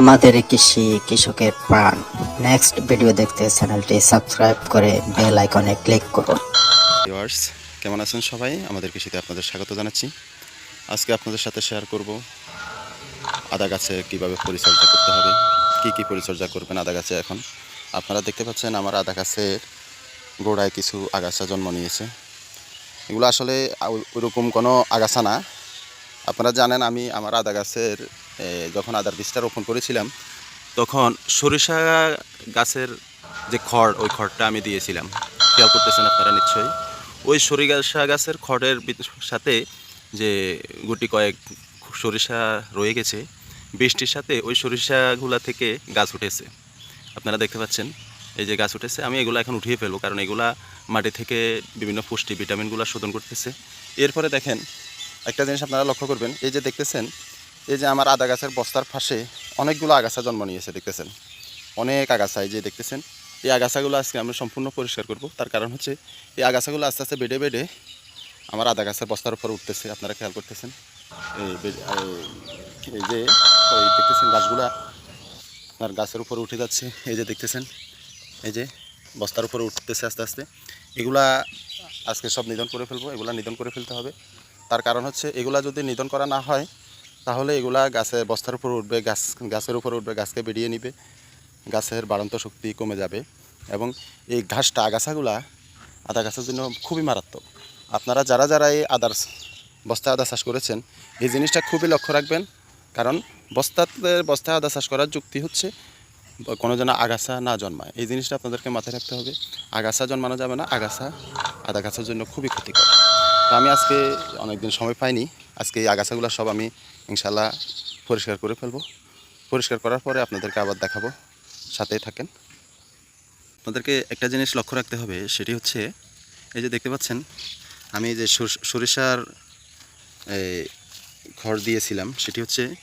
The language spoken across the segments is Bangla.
আমাদের কৃষি কৃষকের প্রাণ। নেক্সট ভিডিও দেখতে চ্যানেলটি সাবস্ক্রাইব করে বেল আইকনে ক্লিক করুন। ভিউয়ার্স কেমন আছেন সবাই? আমাদের কৃষিতে আপনাদের স্বাগত জানাচ্ছি। আজকে আপনাদের সাথে শেয়ার করব আদা গাছে কীভাবে পরিচর্যা করতে হবে, কি কি পরিচর্যা করবেন আদা গাছে এখন। আপনারা দেখতে পাচ্ছেন আমার আদা গাছের গোড়ায় কিছু আগাছা জন্ম নিয়েছে। এগুলো আসলে ওইরকম কোনো আগাছা না আপনারা জানেন আমি আমার আদা গাছের যখন আদার বীজটা রোপণ করেছিলাম, তখন সরিষা গাছের যে খড়, ওই খড়টা আমি দিয়েছিলাম। খেয়াল করতেছেন আপনারা নিশ্চয়ই? ওই সরিষা গাছের খড়ের সাথে যে গুটি কয়েক সরিষা রয়ে গেছে বৃষ্টির সাথে ওই সরিষাগুলা থেকে গাছ উঠেছে। আপনারা দেখতে পাচ্ছেন, এই যে গাছ উঠেছে, আমি এগুলো এখন উঠিয়ে ফেলব, কারণ এগুলা মাটি থেকে বিভিন্ন পুষ্টি, ভিটামিনগুলো শোধন করতেছে। এরপরে দেখেন একটা জিনিস আপনারা লক্ষ্য করবেন, এই যে দেখতেছেন, এই যে আমার আদা গাছের বস্তার পাশে অনেকগুলো আগাছা জন্ম নিয়েছে, দেখতেছেন? অনেক আগাছা, এই যে দেখতেছেন, এই আগাছাগুলো আজকে আমরা সম্পূর্ণ পরিষ্কার করব। তার কারণ হচ্ছে, এই আগাছাগুলো আস্তে আস্তে বেডে বেডে আমার আদা গাছের বস্তার উপর উঠতেছে। আপনারা খেয়াল করতেছেন? এই যে এই দেখতেছেন গাছগুলা, আপনার গাছের উপর উঠে যাচ্ছে। এই যে দেখতেছেন, এই যে বস্তার উপরে উঠতেছে আস্তে আস্তে। এগুলা আজকে সব নিধন করে ফেলব, এগুলা নিধন করে ফেলতে হবে। তার কারণ হচ্ছে এগুলা যদি নিধন করা না হয়, তাহলে এগুলা গাছে, বস্তার উপর উঠবে, গাছ, গাছের উপর উঠবে, গাছকে বেরিয়ে নিবে। গাছের বাড়ন্ত শক্তি কমে যাবে এবং এই ঘাসটা, আগাছাগুলা, আদা গাছের জন্য খুবই মারাত্মক। আপনারা যারা যারা এই আদার বস্তা আদা চাষ করেছেন, এই জিনিসটা খুবই লক্ষ্য রাখবেন। কারণ বস্তাতে, বস্তা আদা চাষ করার যুক্তি হচ্ছে, কোনো যেন আগাছা না জন্মায়। এই জিনিসটা আপনাদেরকে মাথায় রাখতে হবে। আগাছা জন্মানো যাবে না, আগাছা আদা গাছের জন্য খুবই ক্ষতিকর। আমি আজকে অনেকদিন সময় পাইনি। আজকে এই আগাছাগুলো সব আমি ইনশাল্লাহ পরিষ্কার করে ফেলব। পরিষ্কার করার পরে আপনাদেরকে আবার দেখাবো। সাথেই থাকেন। আপনাদেরকে একটা জিনিস লক্ষ্য রাখতে হবে, সেটি হচ্ছে, এই যে দেখতে পাচ্ছেন, আমি যে সর- সরিষার খড় দিয়েছিলাম, সেটি হচ্ছে,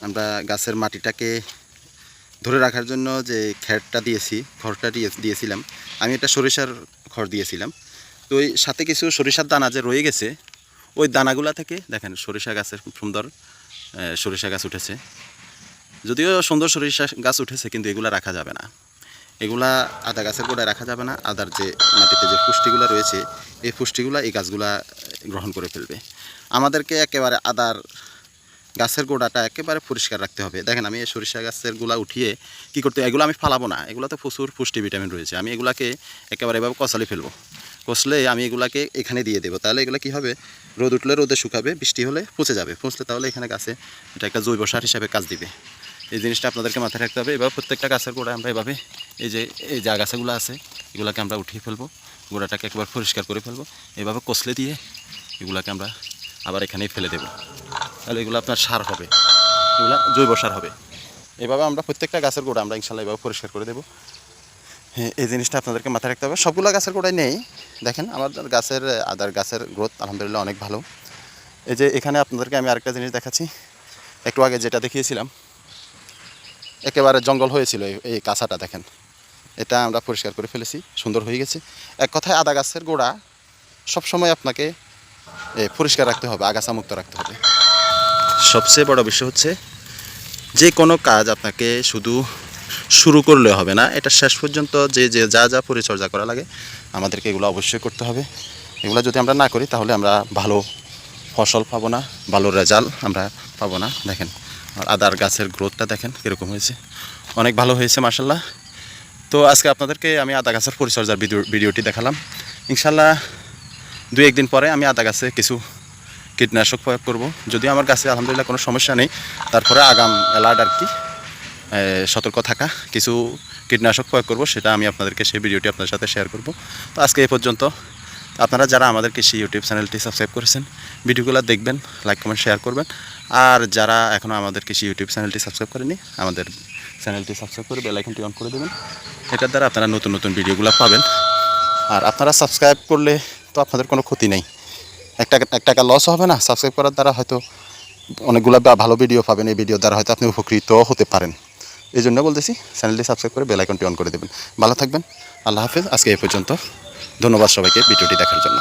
আমরা গাছের মাটিটাকে ধরে রাখার জন্য যে খ্যারটা দিয়েছি, খড়টা দিয়ে, দিয়েছিলাম, আমি এটা সরিষার খড় দিয়েছিলাম। তো ওই সাথে কিছু সরিষার দানা যে রয়ে গেছে, ওই দানাগুলা থেকে দেখেন সরিষা গাছের খুব সুন্দর সরিষা গাছ উঠেছে। যদিও সুন্দর সরিষা গাছ উঠেছে, কিন্তু এগুলা রাখা যাবে না। এগুলা আদা গাছের গোড়ায় রাখা যাবে না, আদার যে মাটিতে যে পুষ্টিগুলো রয়েছে, এই পুষ্টিগুলা এই গাছগুলা গ্রহণ করে ফেলবে। আমাদেরকে একেবারে আদার গাছের গোড়াটা একেবারে পরিষ্কার রাখতে হবে। দেখেন আমি এই সরিষা গাছেরগুলা উঠিয়ে কি করতে এগুলো আমি ফালাবো না। এগুলোতে প্রচুর পুষ্টি ভিটামিন রয়েছে। আমি এগুলাকে একেবারে এভাবে কষালি ফেলব। কষলে আমি এগুলাকে এখানে দিয়ে দেবো। তাহলে এগুলো কী হবে? রোদ উঠলে রোদে শুকাবে, বৃষ্টি হলে পচে যাবে। পচলে তাহলে এখানে গাছে এটা একটা জৈব সার হিসাবে কাজ দিবে। এই জিনিসটা আপনাদেরকে মাথায় রাখতে হবে। এবার প্রত্যেকটা গাছের গোড়ায় আমরা এভাবে এই যে এই যে আগাছাগুলো আছে, এগুলোকে আমরা উঠিয়ে ফেলব। গোড়াটাকে একবার পরিষ্কার করে ফেলব। এভাবে কষলে দিয়ে এগুলাকে আমরা আবার এখানেই ফেলে দেবো। তাহলে এগুলো আপনার সার হবে। এগুলো জৈব সার হবে। এভাবে আমরা প্রত্যেকটা গাছের গোড়া আমরা ইনশাল্লাহ এভাবে পরিষ্কার করে দেবো। এই জিনিসটা আপনাদেরকে মাথায় রাখতে হবে। সবগুলো গাছের গোড়ায় নেই। দেখেন আমাদের গাছের, আদার গাছের গ্রোথ আলহামদুলিল্লাহ অনেক ভালো। এই যে এখানে আপনাদেরকে আমি আরেকটা জিনিস দেখাচ্ছি। একটু আগে যেটা দেখিয়েছিলাম, একেবারে জঙ্গল হয়েছিল এই- কাঁচাটা দেখেন। এটা আমরা পরিষ্কার করে ফেলেছি, সুন্দর হয়ে গেছে। এক কথায় আদা গাছের গোড়া সবসময় আপনাকে পরিষ্কার রাখতে হবে, আগাছা মুক্ত রাখতে হবে। সবচেয়ে বড় বিষয় হচ্ছে, যে কোনো কাজ আপনাকে শুধু শুরু করলে হবে না। এটা শেষ পর্যন্ত যে যে, যা যা পরিচর্যা করা লাগে, আমাদেরকে এগুলো অবশ্যই করতে হবে। এগুলো যদি আমরা না করি, তাহলে আমরা ভালো ফসল পাবো না, ভালো রেজাল্ট আমরা পাবো না। দেখেন, আর আদার গাছের গ্রোথটা দেখেন কীরকম হয়েছে। অনেক ভালো হয়েছে মার্শাল্লাহ তো আজকে আপনাদেরকে আমি আদা গাছের পরিচর্যার ভিডিও, ভিডিওটি দেখালাম। ইনশাল্লাহ দুই, একদিন পরে আমি আদা গাছে কিছু কীটনাশক প্রয়োগ করব। যদিও আমার গাছে আলহামদুলিল্লাহ কোনো সমস্যা নেই। তারপরে আগাম অ্যালার্ট আর কি। সতর্ক থাকা। কিছু কীটনাশক প্রয়োগ করব, সেটা আমি আপনাদেরকে সেই ভিডিওটি আপনাদের সাথে শেয়ার করব। তো আজকে এই পর্যন্ত। আপনারা যারা আমাদের কৃষি ইউটিউব চ্যানেলটি সাবস্ক্রাইব করেছেন, ভিডিওগুলো দেখবেন লাইক কমেন্ট শেয়ার করবেন। আর যারা এখনও আমাদের কৃষি ইউটিউব চ্যানেলটি সাবস্ক্রাইব করেনি আমাদের চ্যানেলটি সাবস্ক্রাইব করে বেলাইকনটি অন করে দেবেন। এটার দ্বারা আপনারা নতুন নতুন ভিডিওগুলো পাবেন। আর আপনারা সাবস্ক্রাইব করলে তো আপনাদের কোনো ক্ষতি নেই। এক টাকা এক টাকা লস হবে না। সাবস্ক্রাইব করার দ্বারা হয়তো অনেকগুলো ভালো ভিডিও পাবেন। এই ভিডিও দ্বারা হয়তো আপনি উপকৃত হতে পারেন। এই জন্য বলতেছি চ্যানেলটি সাবস্ক্রাইব করে বেল আইকনটি অন করে দেবেন। ভালো থাকবেন, আল্লাহ হাফেজ। আজকে এই পর্যন্ত। ধন্যবাদ সবাইকে ভিডিওটি দেখার জন্য।